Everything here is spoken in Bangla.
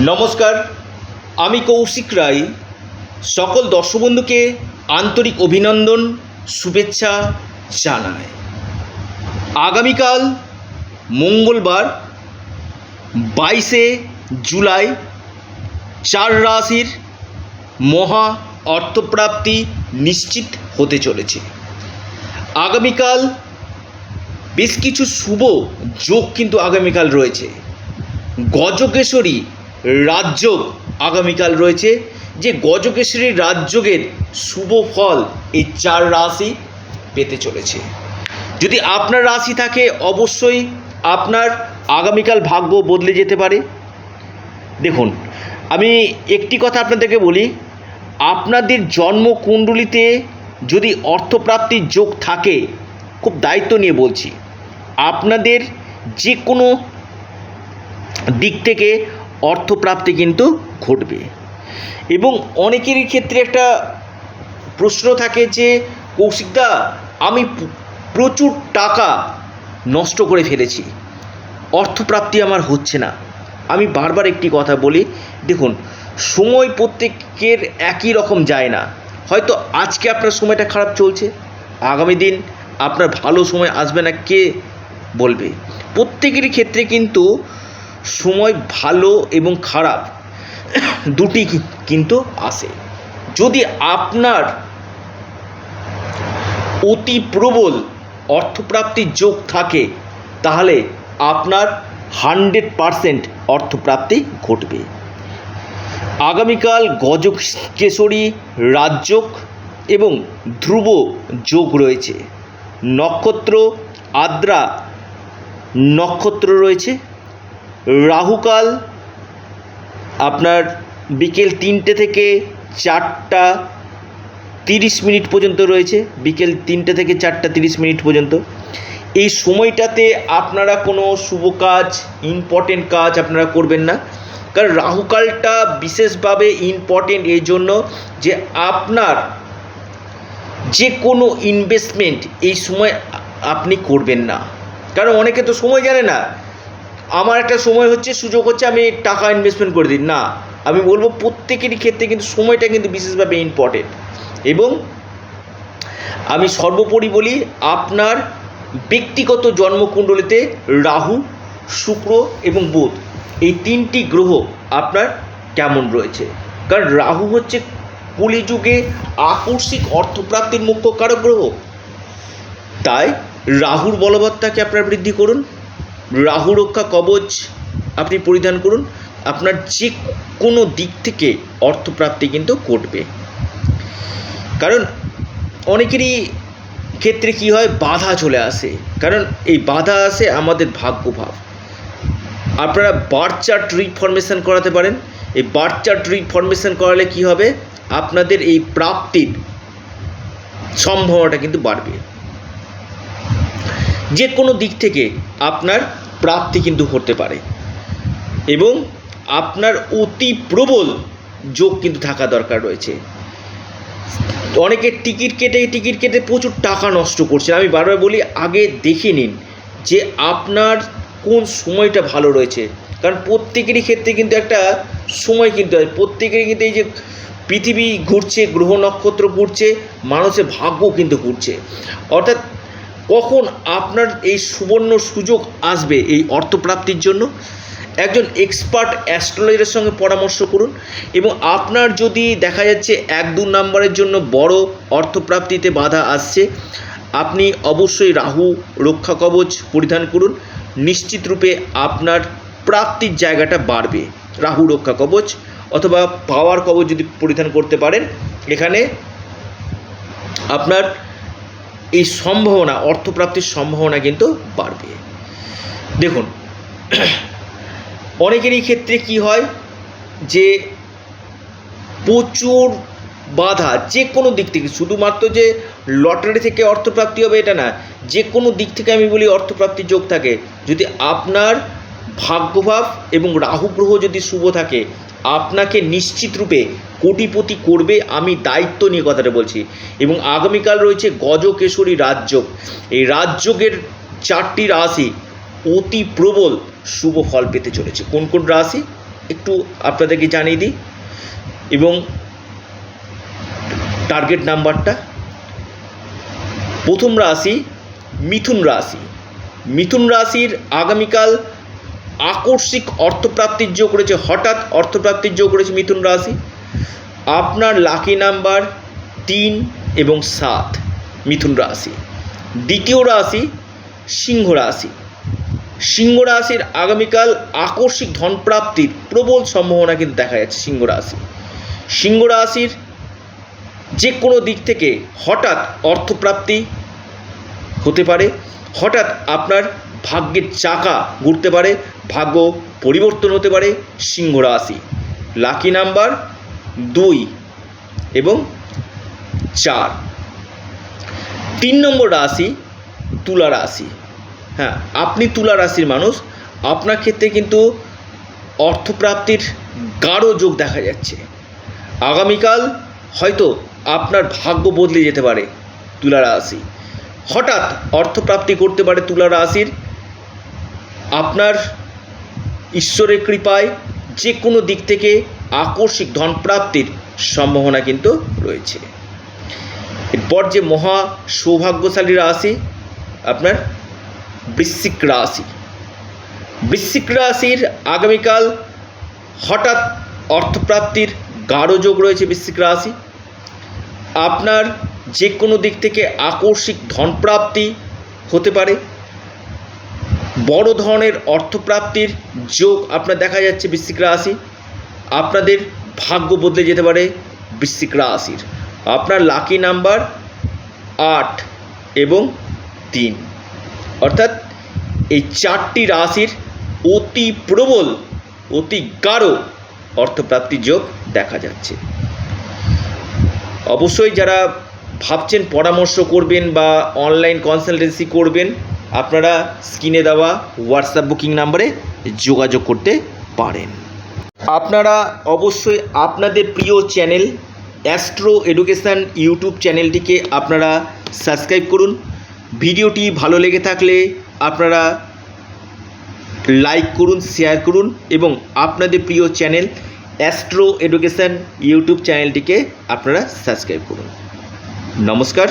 নমস্কার, আমি কৌশিক রায়। সকল দর্শক বন্ধুকে আন্তরিক অভিনন্দন, শুভেচ্ছা জানাই। আগামীকাল মঙ্গলবার, বাইশে জুলাই, চার রাশির মহা অর্থপ্রাপ্তি নিশ্চিত হতে চলেছে। আগামীকাল বেশ কিছু শুভ যোগ কিন্তু আগামীকাল রয়েছে। গজকেশরী রাজযোগ আগামীকাল রয়েছে যে গজকেশরী রাজযোগের শুভ ফল এই চার রাশি পেতে চলেছে। যদি আপনার রাশি থাকে, অবশ্যই আপনার আগামীকাল ভাগ্য বদলে যেতে পারে। দেখুন, আমি একটি কথা আপনাদেরকে বলি, আপনাদের জন্মকুণ্ডলিতে যদি অর্থপ্রাপ্তির যোগ থাকে, খুব দায়িত্ব নিয়ে বলছি, আপনাদের যে কোনো দিক থেকে অর্থপ্রাপ্তি কিন্তু ঘটবে। এবং অনেকেরই ক্ষেত্রে একটা প্রশ্ন থাকে যে কৌশিকদা আমি প্রচুর টাকা নষ্ট করে ফেলেছি। অর্থপ্রাপ্তি আমার হচ্ছে না। আমি বারবার একটি কথা বলি, দেখুন, সময় প্রত্যেকের একই রকম যায় না। হয়তো আজকে আপনার সময়টা খারাপ চলছে, আগামী দিন আপনার ভালো সময় আসবে না, কে বলবে? প্রত্যেকেরই ক্ষেত্রে কিন্তু সময় ভালো এবং খারাপ, দুটি কিন্তু আসে যদি আপনার অতি প্রবল অর্থপ্রাপ্তির যোগ থাকে, তাহলে আপনার হান্ড্রেড পারসেন্ট অর্থপ্রাপ্তি ঘটবে। আগামীকাল গজকেশরী রাজযোগ এবং ধ্রুব যোগ রয়েছে। নক্ষত্র, আদ্রা নক্ষত্র রয়েছে। রাহুকাল আপনার বিকেল তিনটে থেকে চারটা তিরিশ মিনিট পর্যন্ত রয়েছে। বিকেল তিনটে থেকে চারটা তিরিশ মিনিট পর্যন্ত। এই সময়টাতে আপনারা কোনো শুভ কাজ ইম্পর্টেন্ট কাজ আপনারা করবেন না। কারণ রাহুকালটা বিশেষভাবে ইম্পর্টেন্ট এই জন্য যে আপনার যে কোনো ইনভেস্টমেন্ট এই সময় আপনি করবেন না। কারণ অনেকে তো সময় জানে না। আমার একটা সময় হচ্ছে, সুযোগ হচ্ছে, আমি টাকা ইনভেস্টমেন্ট করে দিই। না, আমি বলব প্রত্যেকেরই ক্ষেত্রে কিন্তু সময়টা কিন্তু বিশেষভাবে ইম্পর্টেন্ট এবং আমি সর্বোপরি বলি, আপনার ব্যক্তিগত জন্মকুণ্ডলিতে রাহু, শুক্র এবং বুধ, এই তিনটি গ্রহ আপনার কেমন রয়েছে? কারণ রাহু হচ্ছে কলিযুগে আকস্মিক অর্থপ্রাপ্তির মুখ্য কারক গ্রহ। তাই রাহুর বলবত্তাকে আপনার বৃদ্ধি করুন রাহু রক্ষা কবচ আপনি পরিধান করুন। আপনার যে কোনো দিক থেকে অর্থপ্রাপ্তি কিন্তু ঘটবে। কারণ অনেকেরই ক্ষেত্রে কি হয়, বাধা চলে আসে। কারণ এই বাধা আসে আমাদের ভাগ্যভাব। আপনারা বার্থ চার্ট রিফরমেশন করাতে পারেন। এই বার্থ চার্ট রিফরমেশন করালে কি হবে? আপনাদের এই প্রাপ্তির সম্ভাবনাটা কিন্তু বাড়বে। যে কোনো দিক থেকে আপনার প্রাপ্তি কিন্তু হতে পারে। এবং আপনার অতি প্রবল যোগ কিন্তু থাকা দরকার রয়েছে। অনেকে টিকিট কেটে টিকিট কেটে প্রচুর টাকা নষ্ট করছে আমি বারবার বলি, আগে দেখে নিন যে আপনার কোন সময়টা ভালো রয়েছে। কারণ প্রত্যেকেরই ক্ষেত্রে কিন্তু একটা সময় কিন্তু আছে। প্রত্যেকেরই কিন্তু এই যে পৃথিবী ঘুরছে, গ্রহ নক্ষত্র ঘুরছে, মানুষের ভাগ্য কিন্তু ঘুরছে। অর্থাৎ কখন আপনার এই সুবর্ণ সুযোগ আসবে এই অর্থপ্রাপ্তির জন্য? একজন এক্সপার্ট অ্যাস্ট্রোলজারের সঙ্গে পরামর্শ করুন এবং আপনার যদি দেখা যাচ্ছে এক দু নম্বরের জন্য বড় অর্থপ্রাপ্তিতে বাধা আসছে, আপনি অবশ্যই রাহু রক্ষা কবচ পরিধান করুন। নিশ্চিত রূপে আপনার প্রাপ্তির জায়গাটা বাড়বে। রাহু রক্ষা কবচ অথবা পাওয়ার কবচ যদি পরিধান করতে পারেন, এখানে আপনার এই সম্ভাবনা, অর্থপ্রাপ্তির সম্ভাবনা কিন্তু বাড়বে। দেখুন, অনেকেরই ক্ষেত্রে কি হয় যে প্রচুর বাধা যে কোনো দিক থেকে, শুধুমাত্র যে লটারি থেকে অর্থপ্রাপ্তি হবে এটা না যে কোনো দিক থেকে আমি বলি অর্থপ্রাপ্তির যোগ থাকে। যদি আপনার ভাগ্যভাব এবং রাহু গ্রহ যদি শুভ থাকে আপনাকে নিশ্চিত রূপে কোটিপতি করবে, আমি দায়িত্ব নিয়ে কথাটা বলছি। এবং আগামীকাল রয়েছে গজকেশরী রাজযোগ। এই রাজযোগের চারটি রাশি অতি প্রবল শুভ ফল পেতে চলেছে। কোন কোন রাশি? একটু আপনাদেরকে জানিয়ে দিই। এবং টার্গেট নাম্বারটা। প্রথম রাশি মিথুন রাশি। মিথুন রাশির আগামীকাল আকস্মিক অর্থপ্রাপ্তির যোগ করেছে, হঠাৎ অর্থপ্রাপ্তির যোগ করেছে মিথুন রাশি। আপনার লাকি নাম্বার তিন এবং সাত, মিথুন রাশি। দ্বিতীয় রাশি, সিংহ রাশি। সিংহ রাশির আগামীকাল আকস্মিক ধনপ্রাপ্তির প্রবল সম্ভাবনা কিন্তু দেখা যাচ্ছে সিংহ রাশি। সিংহ রাশির যে কোনো দিক থেকে হঠাৎ অর্থপ্রাপ্তি হতে পারে, হঠাৎ আপনার ভাগ্যের চাকা ঘুরতে পারে, ভাগ্য পরিবর্তন হতে পারে সিংহ রাশি। লাকি নাম্বার দুই এবং চার। তিন নম্বর রাশি তুলা রাশি। হ্যাঁ আপনি তুলা রাশির মানুষ, আপনার ক্ষেত্রে কিন্তু অর্থপ্রাপ্তির গাঢ় যোগ দেখা যাচ্ছে। আগামীকাল হয়তো আপনার ভাগ্য বদলে যেতে পারে তুলা রাশি। হঠাৎ অর্থপ্রাপ্তি করতে পারে তুলা রাশির আপনার ঈশ্বরের কৃপায় যে কোনো দিক থেকে আকস্মিক ধনপ্রাপ্তির সম্ভাবনা কিন্তু রয়েছে। এরপর যে মহা সৌভাগ্যশালী রাশি আপনার বৃশ্চিক রাশি। বৃশ্চিক রাশির আগামীকাল হঠাৎ অর্থপ্রাপ্তির গাঢ় যোগ রয়েছে বৃশ্চিক রাশি। আপনার যে কোনো দিক থেকে আকস্মিক ধনপ্রাপ্তি হতে পারে। বড় ধরনের অর্থপ্রাপ্তির যোগ আপনার দেখা যাচ্ছে বৃশ্চিক রাশি। আপনাদের ভাগ্য বদলে যেতে পারে বৃশ্চিক রাশির। আপনার লাকি নাম্বার আট এবং তিন। অর্থাৎ এই চারটি রাশির অতি প্রবল, অতি গাঢ় অর্থপ্রাপ্তির যোগ দেখা যাচ্ছে। অবশ্যই যারা ভাবছেন পরামর্শ করবেন বা অনলাইন কনসালটেন্সি করবেন আপনারা স্ক্রিনে দেওয়া হোয়াটসঅ্যাপ বুকিং নাম্বারে যোগাযোগ করতে পারেন। আপনারা অবশ্যই আপনাদের প্রিয় চ্যানেল অ্যাস্ট্রো এডুকেশান ইউটিউব চ্যানেলটিকে আপনারা সাবস্ক্রাইব করুন। ভিডিওটি ভালো লেগে থাকলে আপনারা লাইক করুন শেয়ার করুন এবং আপনাদের প্রিয় চ্যানেল অ্যাস্ট্রো এডুকেশান ইউটিউব চ্যানেলটিকে আপনারা সাবস্ক্রাইব করুন। নমস্কার।